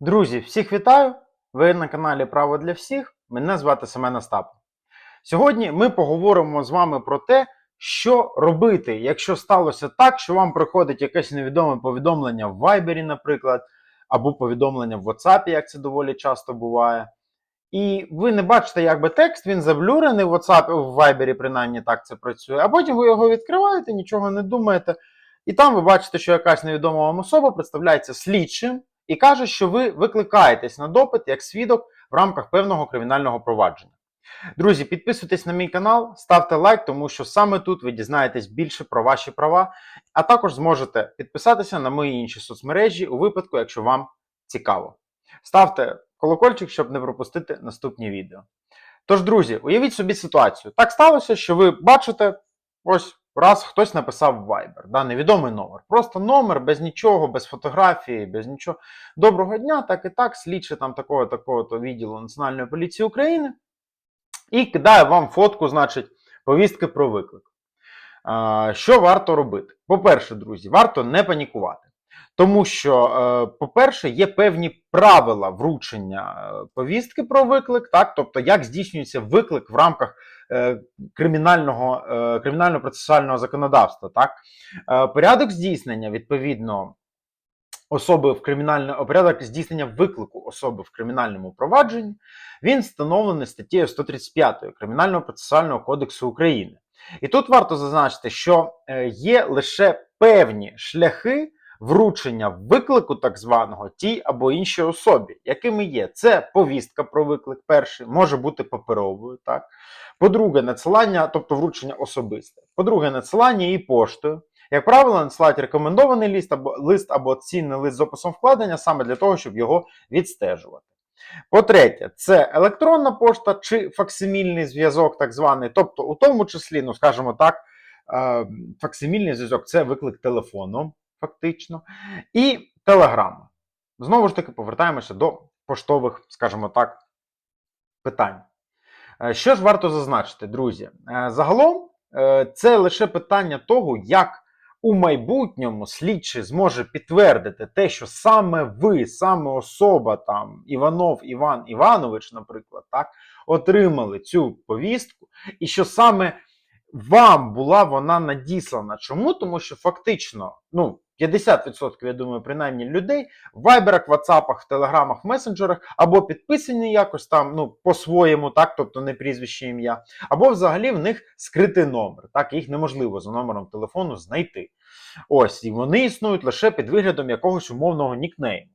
Друзі, всіх вітаю! Ви на каналі Право для всіх. Мене звати Семен Остапов. Сьогодні ми поговоримо з вами про те, що робити, якщо сталося так, що вам приходить якесь невідоме повідомлення в Viber, наприклад, або повідомлення в WhatsApp, як це доволі часто буває. І ви не бачите, якби текст, він заблюрений в WhatsApp, в Viber, принаймні так це працює, а потім ви його відкриваєте, нічого не думаєте. І там ви бачите, що якась невідома вам особа представляється слідчим і каже, що ви викликаєтесь на допит як свідок в рамках певного кримінального провадження. Друзі, підписуйтесь на мій канал, ставте лайк, тому що саме тут ви дізнаєтесь більше про ваші права, а також зможете підписатися на мої інші соцмережі у випадку, якщо вам цікаво. Ставте колокольчик, щоб не пропустити наступні відео. Тож, друзі, уявіть собі ситуацію. Так сталося, що ви бачите, ось раз хтось написав Viber, да, невідомий номер. Просто номер без нічого, без фотографії, без нічого. Доброго дня, так і так, слідче там такого такого то відділу Національної поліції України. І кидає вам фотку, значить, повістки про виклик. Що варто робити? По-перше, друзі, варто не панікувати. Тому що, е, по-перше, є певні правила вручення е, повістки про виклик, так, тобто як здійснюється виклик в рамках е, кримінального, кримінально-процесуального законодавства. Так? Порядок здійснення, відповідно, особи в кримінальному порядок здійснення виклику особи в кримінальному провадженні, він встановлений статтею 135 Кримінального процесуального кодексу України. І тут варто зазначити, що є лише певні шляхи вручення виклику, так званого, тій або іншій особі, якими є це повістка про виклик, перший, може бути паперовою, так. По-друге, надсилання, тобто вручення особисте. По-друге, надсилання і поштою. Як правило, надсилають рекомендований лист або лист або цінний лист з описом вкладення саме для того, щоб його відстежувати. По-третє, це електронна пошта чи факсимільний зв'язок, так званий, тобто, у тому числі, ну скажімо так, е, факсимільний зв'язок це виклик телефону, фактично, і телеграма. Знову ж таки, повертаємося до поштових, скажімо так, питань. Е, Що ж варто зазначити, друзі? Е, Загалом е, це лише питання того, як у майбутньому слідчий зможе підтвердити те, що саме ви, саме особа там Іванов Іван Іванович, наприклад, так, отримали цю повістку, і що саме вам була вона надіслана. Чому? Тому що фактично, ну, 50%, я думаю, принаймні людей в вайберах, ватсапах, в телеграмах, месенджерах або підписані якось там, ну, по-своєму, так, тобто не прізвище ім'я, або взагалі в них скритий номер. Так, їх неможливо за номером телефону знайти. Ось, і вони існують лише під виглядом якогось умовного нікнейму.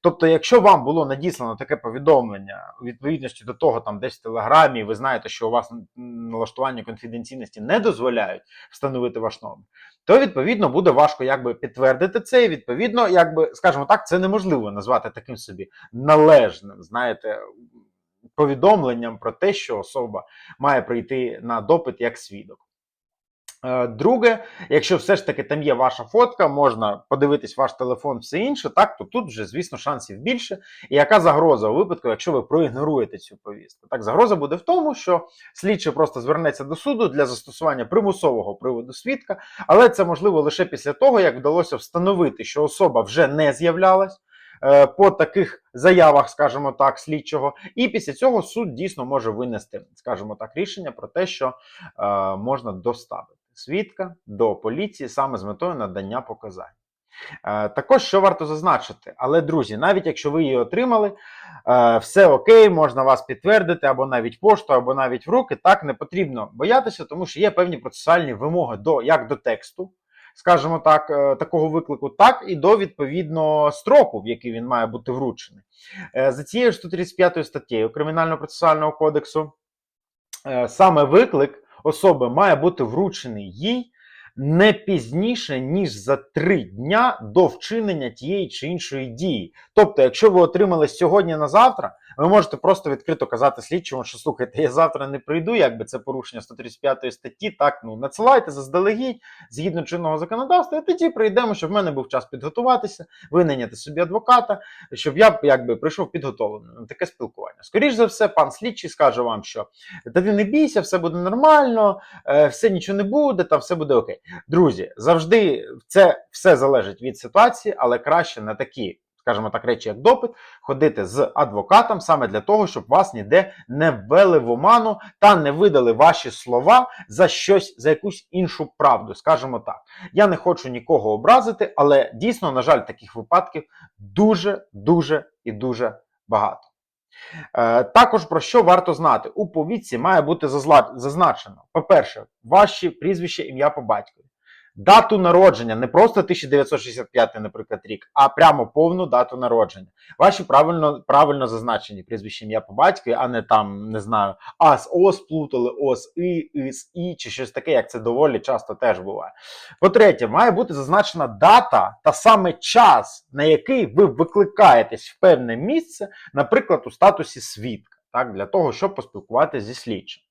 Тобто, якщо вам було надіслано таке повідомлення у відповідності до того, там десь в телеграмі, ви знаєте, що у вас налаштування конфіденційності не дозволяють встановити ваш номер, то відповідно буде важко якби підтвердити це. І відповідно, якби, скажімо так, це неможливо назвати таким собі належним, знаєте, повідомленням про те, що особа має прийти на допит як свідок. Е, Друге, якщо все ж таки там є ваша фотка, можна подивитись ваш телефон, все інше, так то тут вже, звісно, шансів більше. І яка загроза у випадку, якщо ви проігноруєте цю повістку? Так, загроза буде в тому, що слідчий просто звернеться до суду для застосування примусового приводу свідка, але це можливо лише після того, як вдалося встановити, що особа вже не з'являлась. е, По таких заявах, скажімо так, слідчого, і після цього суд дійсно може винести, скажімо так, рішення про те, що е, можна доставити свідка до поліції саме з метою надання показань. Е, Також що варто зазначити, але друзі, навіть якщо ви її отримали, е, все окей, можна вас підтвердити або навіть пошту, або навіть в руки. Так не потрібно боятися, тому що є певні процесуальні вимоги до як до тексту, скажімо так, е, такого виклику, так і до відповідно строку, в який він має бути вручений. За цією 135 статтею Кримінально-процесуального кодексу саме виклик особи має бути вручений їй не пізніше, ніж за три дня до вчинення тієї чи іншої дії. Тобто, якщо ви отримали сьогодні на завтра, ви можете просто відкрито казати слідчому, що слухайте, я завтра не прийду, якби це порушення 135 статті. Так, ну надсилайте заздалегідь згідно чинного законодавства, і тоді прийдемо, щоб в мене був час підготуватися, винайняти собі адвоката, щоб я якби прийшов підготовлений на таке спілкування. Скоріше за все, пан слідчий скаже вам, що та ти не бійся, все буде нормально, е, все нічого не буде, там все буде окей. Друзі, завжди це все залежить від ситуації, але краще на такі скажімо так, речі, як допит, ходити з адвокатом саме для того, щоб вас ніде не ввели в оману та не видали ваші слова за щось, за якусь іншу правду, скажімо так. Я не хочу нікого образити, але дійсно, на жаль, таких випадків дуже, дуже і дуже багато. Е, Також про що варто знати? У повітці має бути зазначено: по-перше, ваші прізвище, ім'я по батькові. Дату народження, не просто 1965, наприклад, рік, а прямо повну дату народження. Ваші правильно, правильно зазначені прізвище ім'я по батькові, а не там, не знаю, а з О сплутали, О І, І з І, чи щось таке, як це доволі часто теж буває. По-третє, має бути зазначена дата та саме час, на який ви викликаєтесь в певне місце, наприклад, у статусі свідка, так, для того, щоб поспілкуватися зі слідчим.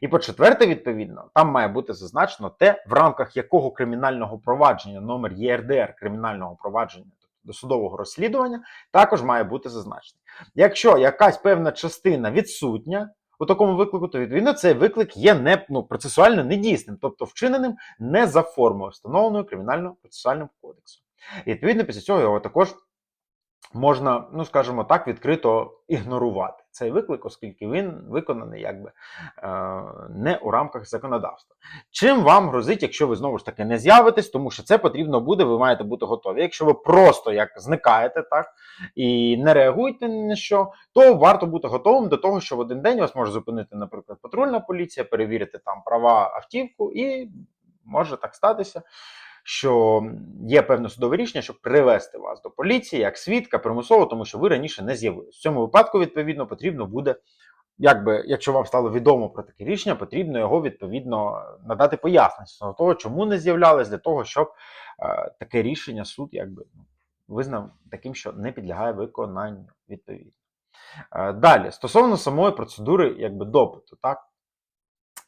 І по четверте, відповідно, там має бути зазначено те, в рамках якого кримінального провадження, номер ЄРДР кримінального провадження, тобто досудового розслідування, також має бути зазначений. Якщо якась певна частина відсутня у такому виклику, то відповідно цей виклик є не, ну, процесуально недійсним, тобто вчиненим не за формою, встановленою кримінально-процесуальним кодексом. І відповідно після цього його також можна, ну скажімо так, відкрито ігнорувати цей виклик, оскільки він виконаний якби е, не у рамках законодавства. Чим вам грозить, якщо ви знову ж таки не з'явитесь, тому що це потрібно буде, ви маєте бути готові. Якщо ви просто як зникаєте так і не реагуєте ні на що, то варто бути готовим до того, що в один день вас може зупинити, наприклад, патрульна поліція, перевірити там права автівку, і може так статися, що є певне судове рішення, щоб привести вас до поліції як свідка примусово, тому що ви раніше не з'явились. В цьому випадку, відповідно, потрібно буде, якби, якщо вам стало відомо про таке рішення, потрібно його відповідно надати пояснення того, чому не з'являлись, для того, щоб е, таке рішення суд якби ну, визнав таким, що не підлягає виконанню відповідно. Е, Далі, стосовно самої процедури якби допиту, так.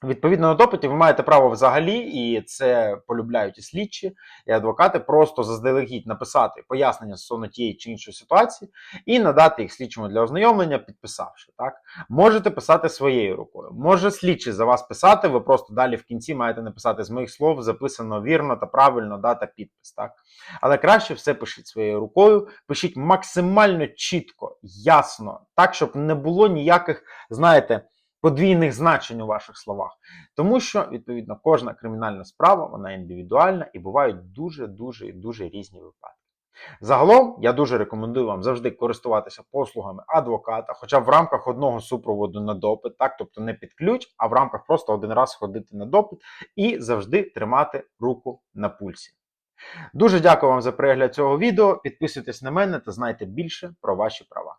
Відповідно на допиті ви маєте право взагалі, і це полюбляють і слідчі, і адвокати, просто заздалегідь написати пояснення стосовно тієї чи іншої ситуації і надати їх слідчому для ознайомлення, підписавши. Так можете писати своєю рукою. Може слідчий за вас писати. Ви просто далі в кінці маєте написати з моїх слов, записано вірно та правильно, дата підпис. Так, але краще все пишіть своєю рукою, пишіть максимально чітко, ясно, так, щоб не було ніяких, знаєте подвійних значень у ваших словах. Тому що, відповідно, кожна кримінальна справа вона індивідуальна і бувають дуже-дуже і дуже різні випадки. Загалом, я дуже рекомендую вам завжди користуватися послугами адвоката, хоча в рамках одного супроводу на допит, так, тобто не під ключ, а в рамках просто один раз ходити на допит і завжди тримати руку на пульсі. Дуже дякую вам за перегляд цього відео. Підписуйтесь на мене та знайте більше про ваші права.